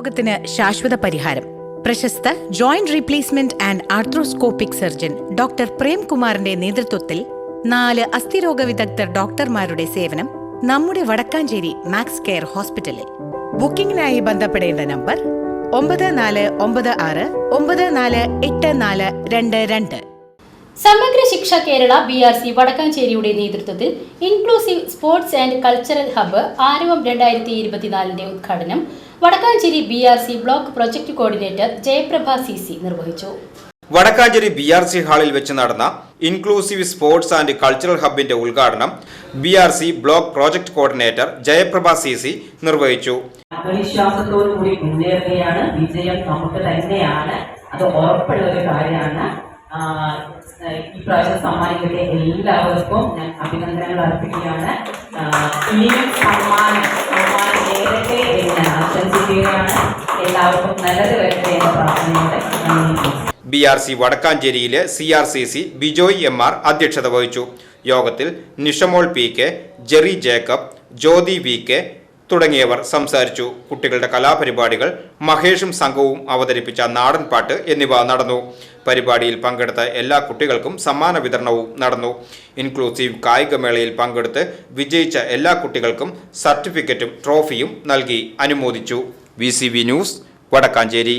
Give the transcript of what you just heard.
രോഗത്തിന് ശാശ്വത പരിഹാരം. പ്രശസ്ത joint replacement and arthroscopic surgeon doctor പ്രേംകുമാറിന്റെ നേതൃത്വത്തിൽ നാല് അസ്ഥിരോഗ വിദഗ്ധർ ഡോക്ടർമാരുടെ സേവനം നമ്മുടെ വടക്കാഞ്ചേരി മാക്സ് കെയർ ഹോസ്പിറ്റലിൽ. ബുക്കിംഗിനായി ബന്ധപ്പെടേണ്ട നമ്പർ ഒമ്പത് നാല് ഒമ്പത് ആറ് ഒമ്പത് നാല് എട്ട് നാല് രണ്ട് രണ്ട്. Samagra Shiksha Kerala B R C വടക്കാഞ്ചേരിയുടെ നേതൃത്വത്തിൽ inclusive sports and cultural hub Aaravam രണ്ടായിരത്തി ഇരുപത്തിനാലിന്റെ ഉദ്ഘാടനം Vadakkanchery B R C block project coordinator Jayaprabha C C നിർവഹിച്ചു. വടക്കാഞ്ചേരി ബി ആർ സി ഹാളിൽ വെച്ച് നടന്ന ഇൻക്ലൂസീവ് സ്പോർട്സ് ആൻഡ് കൾച്ചറൽ ഹബിന്റെ ഉദ്ഘാടനം B R C block project coordinator Jayaprabha C C നിർവഹിച്ചു. ആത്മവിശ്വാസത്തോടു കൂടി മുന്നേറുകയാണ്. വിജയം നമുക്ക് തന്നെയാണ്. അത് ഉറപ്പുള്ള ഒരു കാര്യമാണ്. ഈ പ്രാവശ്യം സമ്മാനിക്കട്ടെ എല്ലാവർക്കും ഞാൻ അഭിനന്ദനങ്ങൾ അർപ്പിക്കുകയാണ്. ഇനിയും സമ്മാനം B R C വടക്കാഞ്ചേരിയിലെ C R C C Bijoy M R അധ്യക്ഷത വഹിച്ചു. യോഗത്തിൽ Nishamol P K Jerry Jacob Jyothi V K തുടങ്ങിയവർ സംസാരിച്ചു. കുട്ടികളുടെ കലാപരിപാടികൾ മഹേഷും സംഘവും അവതരിപ്പിച്ച നാടൻ പാട്ട് എന്നിവ നടന്നു. പരിപാടിയിൽ പങ്കെടുത്ത എല്ലാ കുട്ടികൾക്കും സമ്മാന വിതരണവും നടന്നു. ഇൻക്ലൂസീവ് കായികമേളയിൽ പങ്കെടുത്ത് വിജയിച്ച എല്ലാ കുട്ടികൾക്കും സർട്ടിഫിക്കറ്റും ട്രോഫിയും നൽകി അനുമോദിച്ചു. V news Vadakkanchery.